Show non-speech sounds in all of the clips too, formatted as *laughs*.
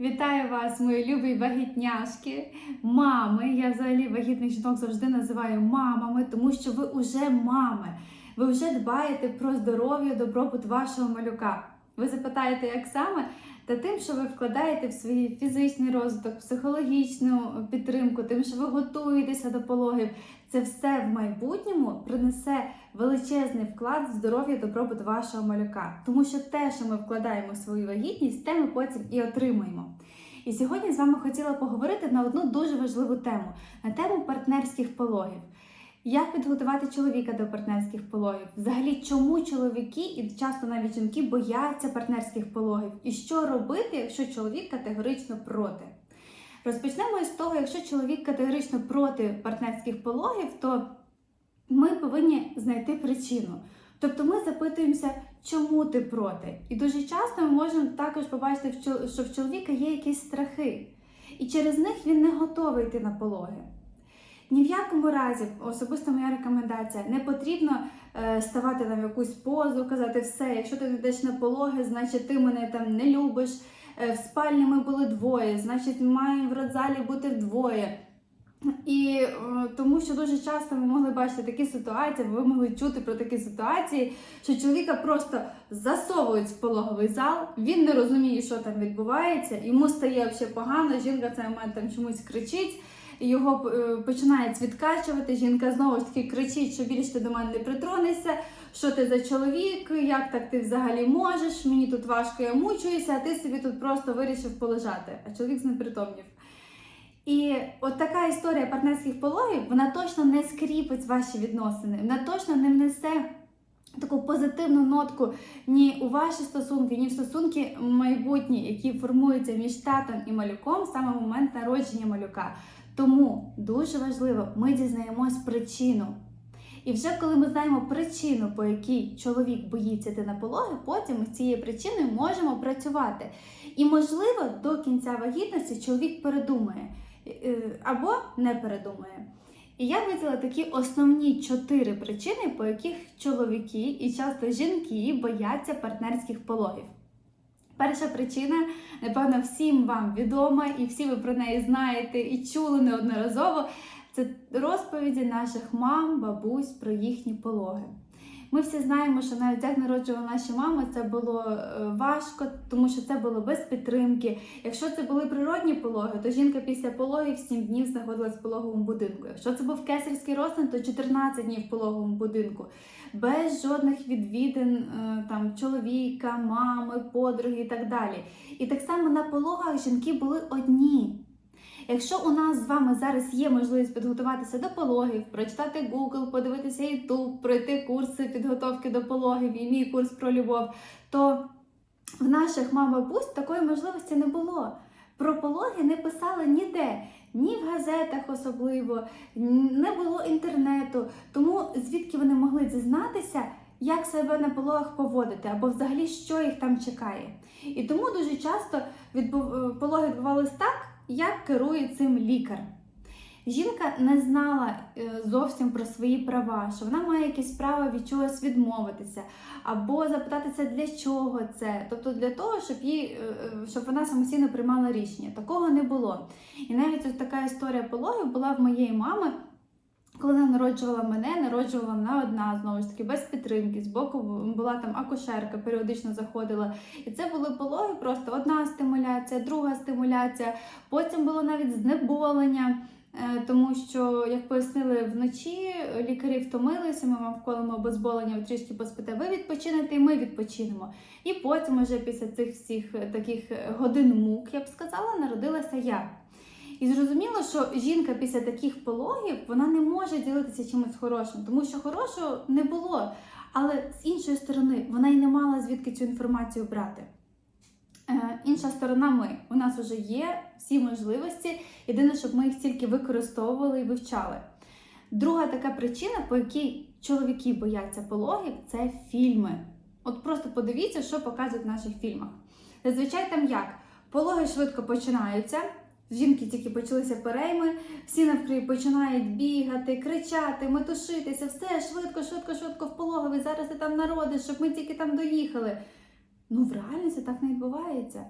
Вітаю вас, мої любі вагітняшки, мами. Я взагалі вагітних жінок завжди називаю мамами, тому що ви вже мами. Ви вже дбаєте про здоров'я, добробут вашого малюка. Ви запитаєте, як саме? Та тим, що ви вкладаєте в свій фізичний розвиток, психологічну підтримку, тим, що ви готуєтеся до пологів, це все в майбутньому принесе величезний вклад в здоров'я, добробут вашого малюка. Тому що те, що ми вкладаємо в свою вагітність, те ми потім і отримуємо. І сьогодні з вами хотіла поговорити на одну дуже важливу тему на тему партнерських пологів. Як підготувати чоловіка до партнерських пологів? Взагалі, чому чоловіки і часто навіть жінки бояться партнерських пологів? І що робити, якщо чоловік категорично проти? Розпочнемо із того, якщо чоловік категорично проти партнерських пологів, то ми повинні знайти причину. Тобто ми запитуємося, чому ти проти? І дуже часто ми можемо також побачити, що в чоловіка є якісь страхи, і через них він не готовий йти на пологи. Ні в якому разі, особисто моя рекомендація, не потрібно е, ставати там в якусь позу, казати все, якщо ти не йдеш на пологи, значить ти мене там не любиш. Е, в спальні ми були двоє, значить, маємо в родзалі бути вдвоє. І е, тому що дуже часто ми могли бачити такі ситуації, ви могли чути про такі ситуації, що чоловіка просто засовують в пологовий зал, він не розуміє, що там відбувається, йому стає взагалі погано, жінка в цей момент там чомусь кричить його е, починають відкачувати. Жінка знову ж таки кричить, що більше ти до мене не притронешся. Що ти за чоловік? Як так ти взагалі можеш? Мені тут важко, я мучуюся, а ти собі тут просто вирішив полежати. А чоловік знепритомнів. І от така історія партнерських пологів, вона точно не скріпить ваші відносини, вона точно не внесе таку позитивну нотку ні у ваші стосунки, ні в стосунки майбутні, які формуються між татом і малюком саме в момент народження малюка. Тому дуже важливо, ми дізнаємось причину. І вже коли ми знаємо причину, по якій чоловік боїться йти на пологи, потім ми з цією причиною можемо працювати. І, можливо, до кінця вагітності чоловік передумає або не передумає. І я виділа такі основні чотири причини, по яких чоловіки і часто жінки бояться партнерських пологів. Перша причина, напевно, всім вам відома, і всі ви про неї знаєте і чули неодноразово. Це розповіді наших мам, бабусь про їхні пологи. Ми всі знаємо, що навіть як народжували наші мами, це було е, важко, тому що це було без підтримки. Якщо це були природні пологи, то жінка після пологів 7 днів знаходилась в пологовому будинку. Якщо це був кесарський розтин, то 14 днів в пологовому будинку, без жодних відвідин е, там чоловіка, мами, подруги і так далі. І так само на пологах жінки були одні. Якщо у нас з вами зараз є можливість підготуватися до пологів, прочитати Google, подивитися YouTube, пройти курси підготовки до пологів і мій курс про любов, то в наших мам бабусь такої можливості не було. Про пологи не писали ніде, ні в газетах особливо, не було інтернету. Тому звідки вони могли дізнатися, як себе на пологах поводити, або взагалі що їх там чекає. І тому дуже часто відбув... пологи відбувалися так як керує цим лікар. Жінка не знала е, зовсім про свої права, що вона має якесь право від чогось відмовитися, або запитатися, для чого це. Тобто для того, щоб їй, е, е, щоб вона самостійно приймала рішення. Такого не було. І навіть ось така історія пологів була в моєї мами. Коли народжувала мене, народжувала вона одна, знову ж таки, без підтримки. З боку була там акушерка, періодично заходила. І це були пологи, просто одна стимуляція, друга стимуляція. Потім було навіть знеболення, е, тому що, як пояснили вночі, лікарі втомилися, ми вам вколимо обезболення, ви трішки поспите, ви відпочинете, і ми відпочинемо. І потім, уже після цих всіх таких годин мук, я б сказала, народилася я. І зрозуміло, що жінка після таких пологів вона не може ділитися чимось хорошим, тому що хорошого не було. Але з іншої сторони, вона й не мала звідки цю інформацію брати. Е, інша сторона ми. У нас вже є всі можливості, єдине, щоб ми їх тільки використовували і вивчали. Друга така причина, по якій чоловіки бояться пологів, це фільми. От просто подивіться, що показують в наших фільмах. Зазвичай там як? Пологи швидко починаються. Жінки тільки почалися перейми, всі навкрі починають бігати, кричати, метушитися, все швидко, швидко, швидко в пологовий, зараз ти там народиш, щоб ми тільки там доїхали. Ну, в реальності так не відбувається.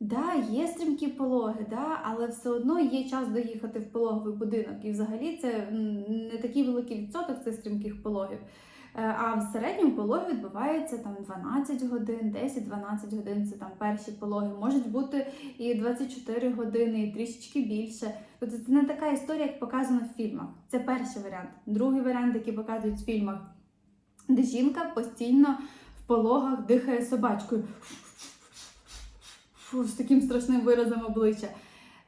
Да, є стрімкі пологи, да, але все одно є час доїхати в пологовий будинок. І взагалі це не такий великий відсоток цих стрімких пологів. Е, А в середньому пологи відбуваються там 12 годин, 10-12 годин це там перші пологи. Можуть бути і 24 години, і трішечки більше. Тобто це не така історія, як показано в фільмах. Це перший варіант. Другий варіант, який показують в фільмах, де жінка постійно в пологах дихає собачкою. Фу, з таким страшним виразом обличчя.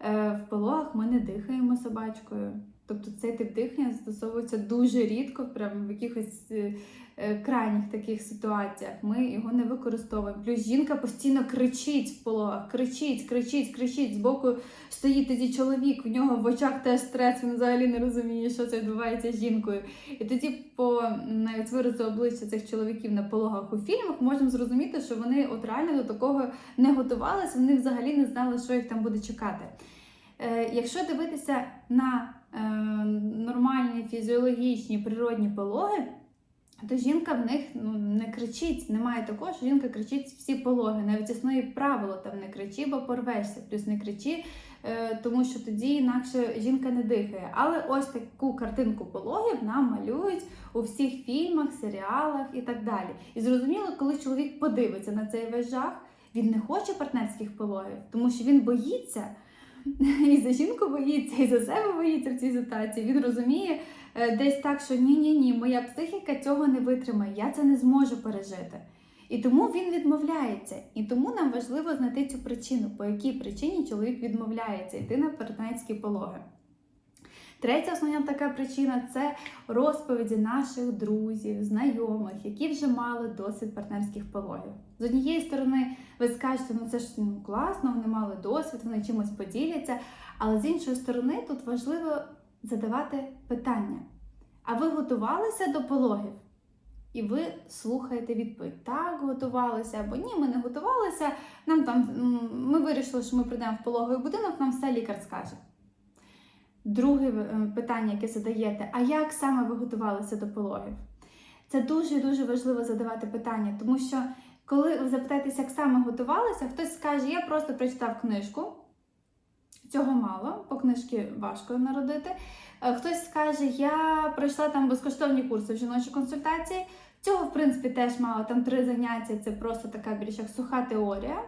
Е, в пологах ми не дихаємо собачкою. Тобто цей тип дихання застосовується дуже рідко, прямо в якихось е, е, крайніх таких ситуаціях. Ми його не використовуємо. Плюс жінка постійно кричить в пологах, кричить, кричить, кричить. Збоку стоїть тоді чоловік, в нього в очах теж стрес, він взагалі не розуміє, що це відбувається з жінкою. І тоді, по навіть виразу обличчя цих чоловіків на пологах у фільмах, можемо зрозуміти, що вони от реально до такого не готувалися, вони взагалі не знали, що їх там буде чекати. Е, якщо дивитися на нормальні фізіологічні природні пологи, то жінка в них ну, не кричить. Немає такого, що жінка кричить всі пологи. Навіть існує правило там не кричи, бо порвешся, плюс не кричи, е, тому що тоді інакше жінка не дихає. Але ось таку картинку пологів нам малюють у всіх фільмах, серіалах і так далі. І зрозуміло, коли чоловік подивиться на цей весь жах, він не хоче партнерських пологів, тому що він боїться. *laughs* І за жінку боїться, і за себе боїться в цій ситуації. Він розуміє е, десь так, що ні-ні ні, моя психіка цього не витримає, я це не зможу пережити. І тому він відмовляється. І тому нам важливо знайти цю причину, по якій причині чоловік відмовляється йти на партнерські пологи. Третя основна така причина це розповіді наших друзів, знайомих, які вже мали досвід партнерських пологів. З однієї сторони, ви скажете, ну це ж ну, класно, вони мали досвід, вони чимось поділяться. Але з іншої сторони, тут важливо задавати питання: а ви готувалися до пологів? І ви слухаєте відповідь: так, готувалися або ні, ми не готувалися. Нам там ми вирішили, що ми прийдемо в пологовий будинок, нам все лікар скаже. Друге е, питання, яке задаєте: а як саме ви готувалися до пологів? Це дуже-дуже важливо задавати питання, тому що коли ви запитаєтеся, як саме готувалися, хтось скаже, я просто прочитав книжку. Цього мало, по книжці важко народити. Е, Хтось скаже, я пройшла там безкоштовні курси в жіночій консультації. Цього, в принципі, теж мало. Там три заняття, це просто така більш як суха теорія.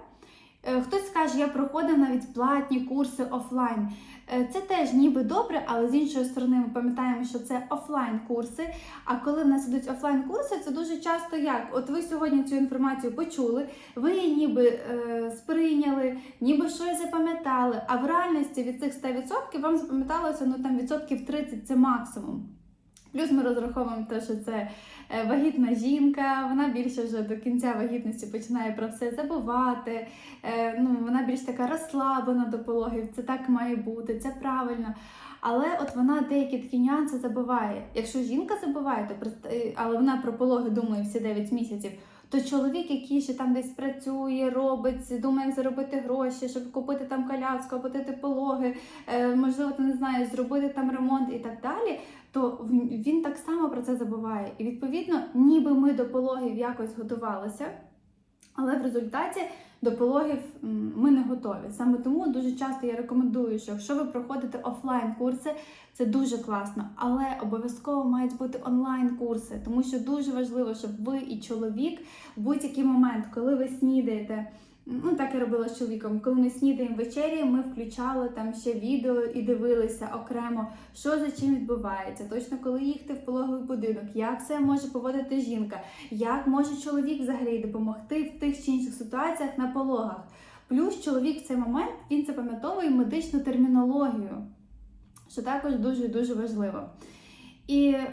Е, Хтось скаже, я проходив навіть платні курси офлайн. Е, Це теж ніби добре, але з іншої сторони ми пам'ятаємо, що це офлайн курси. А коли в нас ідуть офлайн курси, це дуже часто як? От ви сьогодні цю інформацію почули, ви її ніби е, сприйняли, ніби щось запам'ятали. А в реальності від цих 100% вам запам'яталося ну там відсотків 30 це максимум. Плюс ми розраховуємо те, що це е, вагітна жінка, вона більше вже до кінця вагітності починає про все забувати. Е, ну, вона більш така розслаблена до пологів, це так має бути, це правильно. Але от вона деякі такі нюанси забуває. Якщо жінка забуває, то е, але вона про пологи думає всі 9 місяців. То чоловік, який ще там десь працює, робить, думає, як заробити гроші, щоб купити там коляску, оплатити пологи, е, можливо, ти не знаю, зробити там ремонт і так далі, то він так само про це забуває. І відповідно, ніби ми до пологів якось готувалися, але в результаті до пологів ми не готові. Саме тому дуже часто я рекомендую, що якщо ви проходите офлайн курси, це дуже класно, але обов'язково мають бути онлайн курси, тому що дуже важливо, щоб ви і чоловік в будь-який момент, коли ви снідаєте. Ну, так я робила з чоловіком. Коли ми снідаємо ввечері, ми включали там ще відео і дивилися окремо, що за чим відбувається, точно коли їхати в пологовий будинок, як це може поводити жінка, як може чоловік взагалі допомогти в тих чи інших ситуаціях на пологах. Плюс чоловік в цей момент він запам'ятовує медичну термінологію, що також дуже дуже важливо. І е,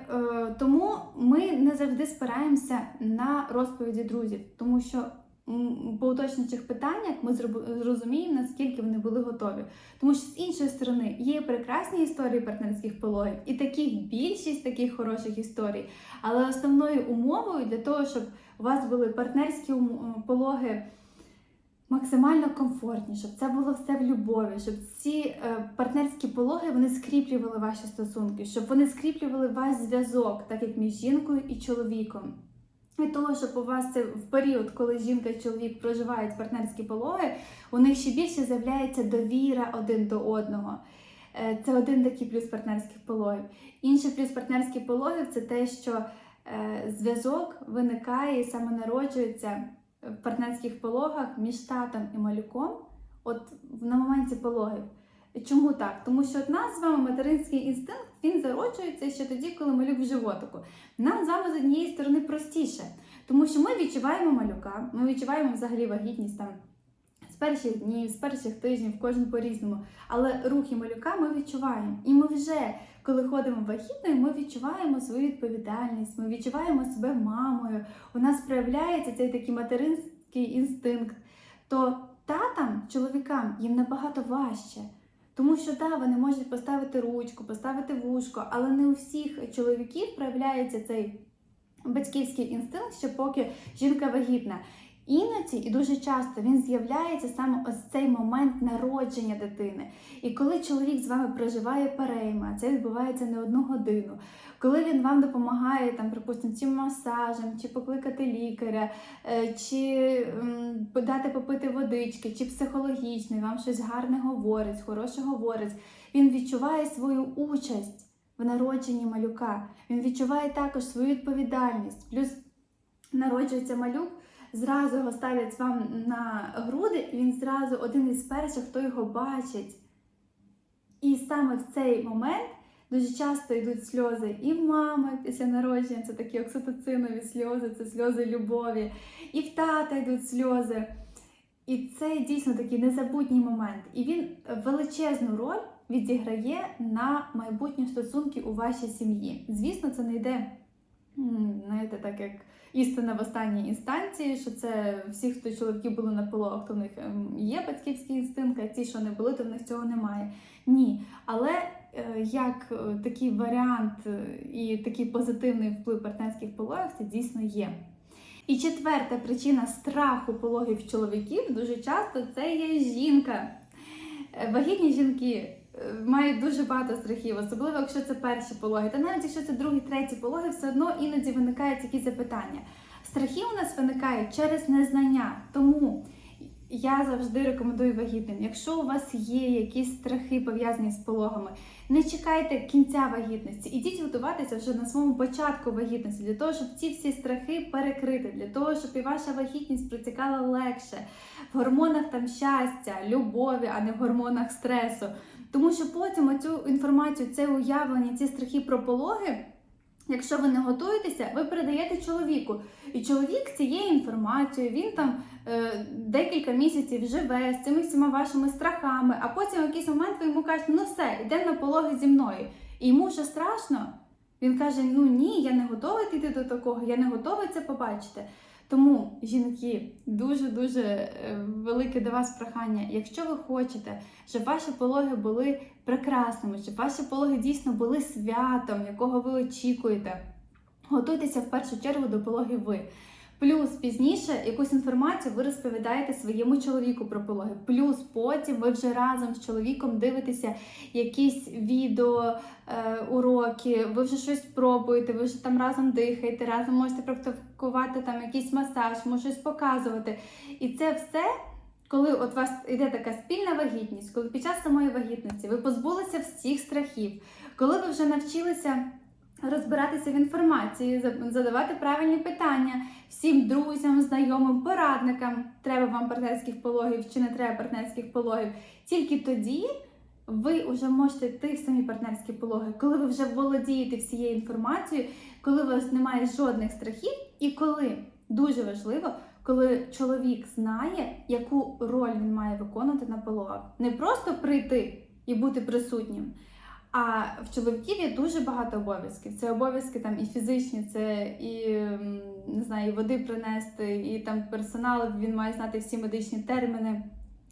тому ми не завжди спираємося на розповіді друзів, тому що по уточнюючих питаннях ми зрозуміємо, наскільки вони були готові. Тому що з іншої сторони є прекрасні історії партнерських пологів, і таких більшість таких хороших історій. Але основною умовою для того, щоб у вас були партнерські пологи максимально комфортні, щоб це було все в любові, щоб ці е, партнерські пологи вони скріплювали ваші стосунки, щоб вони скріплювали ваш зв'язок, так як між жінкою і чоловіком. Для того, щоб у вас це в період, коли жінка і чоловік проживають партнерські пологи, у них ще більше з'являється довіра один до одного. Е, Це один такий плюс партнерських пологів. Інший плюс партнерських пологів це те, що е, зв'язок виникає і саме народжується в партнерських пологах між татом і малюком, от на моменті пологів. Чому так? Тому що от нас з вами материнський інстинкт він зароджується ще тоді, коли малюк в животику. Нам з вами з однієї сторони простіше, тому що ми відчуваємо малюка, ми відчуваємо взагалі вагітність там з перших днів, з перших тижнів, кожен по-різному. Але рухи малюка ми відчуваємо. І ми вже, коли ходимо вагітною, ми відчуваємо свою відповідальність, ми відчуваємо себе мамою. У нас проявляється цей такий материнський інстинкт. То татам, чоловікам, їм набагато важче. Тому що так, вони можуть поставити ручку, поставити вушко, але не у всіх чоловіків проявляється цей батьківський інстинкт, що поки жінка вагітна. Іноді і дуже часто він з'являється саме ось цей момент народження дитини. І коли чоловік з вами проживає перейма, це відбувається не одну годину. Коли він вам допомагає, там, припустимо, чи масажем, чи покликати лікаря, е, чи дати попити водички, чи психологічно, і вам щось гарне говорить, хороше говорить, він відчуває свою участь в народженні малюка. Він відчуває також свою відповідальність. Плюс народжується малюк, зразу його ставлять вам на груди, і він зразу один із перших, хто його бачить. І саме в цей момент дуже часто йдуть сльози і в мами після народження, це такі окситоцинові сльози, це сльози любові, і в тата йдуть сльози. І це дійсно такий незабутній момент. І він величезну роль відіграє на майбутні стосунки у вашій сім'ї. Звісно, це не йде, знаєте, так як істина в останній інстанції, що це всі, хто чоловіки були на пологах, то в них ем, є батьківський інстинкт, а ті, що не були, то в них цього немає. Ні. Але е, як е, такий варіант е, і такий позитивний вплив партнерських пологів, це дійсно є. І четверта причина страху пологів чоловіків дуже часто це є жінка. Вагітні жінки е, мають дуже багато страхів, особливо якщо це перші пологи. Та навіть якщо це другі, треті пологи, все одно іноді виникають якісь запитання. Страхи у нас виникають через незнання. Тому я завжди рекомендую вагітним. Якщо у вас є якісь страхи пов'язані з пологами, не чекайте кінця вагітності. Ідіть готуватися вже на своєму початку вагітності, для того, щоб ці всі страхи перекрити, для того, щоб і ваша вагітність протікала легше, в гормонах там щастя, любові, а не в гормонах стресу. Тому що потім цю інформацію, це уявлення, ці страхи про пологи. Якщо ви не готуєтеся, ви передаєте чоловіку. І чоловік цією інформацією, він там е, декілька місяців живе з цими всіма вашими страхами, а потім в якийсь момент ви йому кажете, ну все, йде на пологи зі мною. І йому вже страшно. Він каже: Ну ні, я не готовий йти до такого, я не готовий це побачити. Тому, жінки, дуже-дуже е, велике до вас прохання. Якщо ви хочете, щоб ваші пологи були прекрасними, щоб ваші пологи дійсно були святом, якого ви очікуєте, готуйтеся в першу чергу до пологів ви. Плюс пізніше якусь інформацію ви розповідаєте своєму чоловіку про пологи. Плюс потім ви вже разом з чоловіком дивитеся якісь відео, е, уроки, ви вже щось пробуєте, ви вже там разом дихаєте, разом можете практикувати там якийсь масаж, може щось показувати. І це все. Коли от у вас йде така спільна вагітність, коли під час самої вагітності ви позбулися всіх страхів, коли ви вже навчилися розбиратися в інформації, задавати правильні питання всім друзям, знайомим, порадникам, треба вам партнерських пологів чи не треба партнерських пологів. Тільки тоді ви вже можете йти в самі партнерські пологи, коли ви вже володієте всією інформацією, коли у вас немає жодних страхів, і коли дуже важливо, коли чоловік знає, яку роль він має виконувати на пологах. Не просто прийти і бути присутнім. А в чоловіків є дуже багато обов'язків. Це обов'язки там і фізичні, це і не знаю, і води принести, і там персонал. Він має знати всі медичні терміни,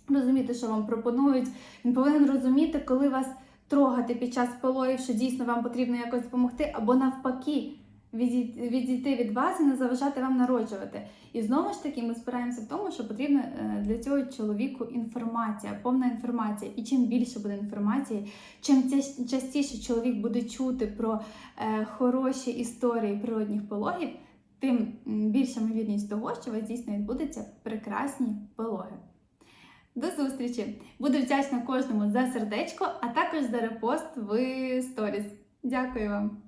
розуміти, що вам пропонують. Він повинен розуміти, коли вас трогати під час пологів, що дійсно вам потрібно якось допомогти, або навпаки. Відій- Відійти від вас і не заважати вам народжувати. І знову ж таки ми спираємося в тому, що потрібна е, для цього чоловіку інформація, повна інформація. І чим більше буде інформації, чим частіше чоловік буде чути про е, хороші історії природних пологів, тим більша ймовірність того, що у вас дійсно відбудуться прекрасні пологи. До зустрічі! Буду вдячна кожному за сердечко, а також за репост в сторіс. Дякую вам!